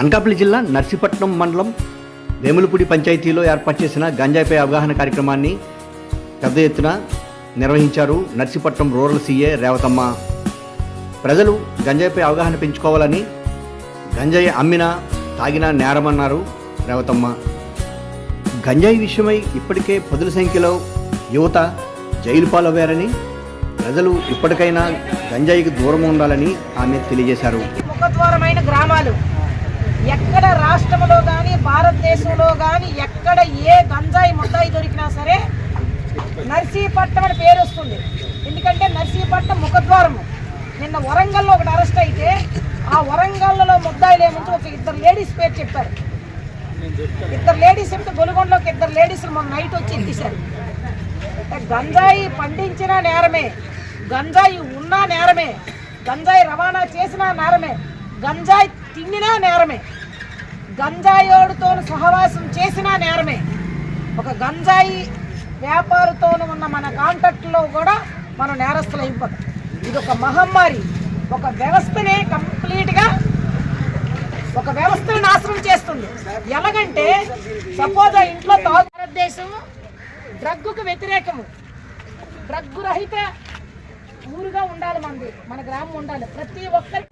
అనకాపల్లి జిల్లా నర్సీపట్నం మండలం వేములపూడి పంచాయతీలో ఏర్పాటు చేసిన గంజాయిపై అవగాహన కార్యక్రమాన్ని పెద్ద ఎత్తున నిర్వహించారు నర్సీపట్నం రూరల్ సీఏ రేవతమ్మ. ప్రజలు గంజాయిపై అవగాహన పెంచుకోవాలని గంజాయి అమ్మినా తాగినా నేరమన్నారు రేవతమ్మ. గంజాయి విషయమై ఇప్పటికే పదుల సంఖ్యలో యువత జైలు పాలవ్వారని ప్రజలు ఇప్పటికైనా గంజాయికి దూరం ఉండాలని ఆమె తెలియజేశారు. గ్రామాలు ఎక్కడ రాష్ట్రంలో కానీ భారతదేశంలో కానీ ఎక్కడ ఏ గంజాయి ముద్దాయి దొరికినా సరే నర్సీపట్నం అని పేరు వస్తుంది. ఎందుకంటే నర్సీపట్నం ముఖద్వారము నిన్న వరంగల్లో ఒకటి అరెస్ట్ అయితే ఆ వరంగల్లో ముద్దాయిలు ఏమంటే ఒక ఇద్దరు లేడీస్ పేరు చెప్పారు. ఇద్దరు లేడీస్ చెప్తే గొలుగొండలోకి ఇద్దరు లేడీస్ మొన్న నైట్ వచ్చి ఎత్తిశారు గంజాయి పండించిన నేరమే. గంజాయి ఉన్నా నేరమే. గంజాయి రవాణా చేసినా నేరమే. గంజాయి తిన్నినా నేరమే. గంజాయోడుతో సహవాసం చేసినా నేరమే. ఒక గంజాయి వ్యాపారితో ఉన్న మన కాంటాక్ట్లో కూడా మనం నేరస్తులు అయిపోతాం ఇది ఒక మహమ్మారి. ఒక వ్యవస్థనే కంప్లీట్గా ఒక వ్యవస్థను నాశనం చేస్తుంది. ఎలాగంటే సపోజ్ ఆ ఇంట్లో తాగు భారతదేశం డ్రగ్గుకు వ్యతిరేకము. డ్రగ్గు రహిత ఊరుగా ఉండాలి మనది మన గ్రామం ఉండాలి. ప్రతి ఒక్కరి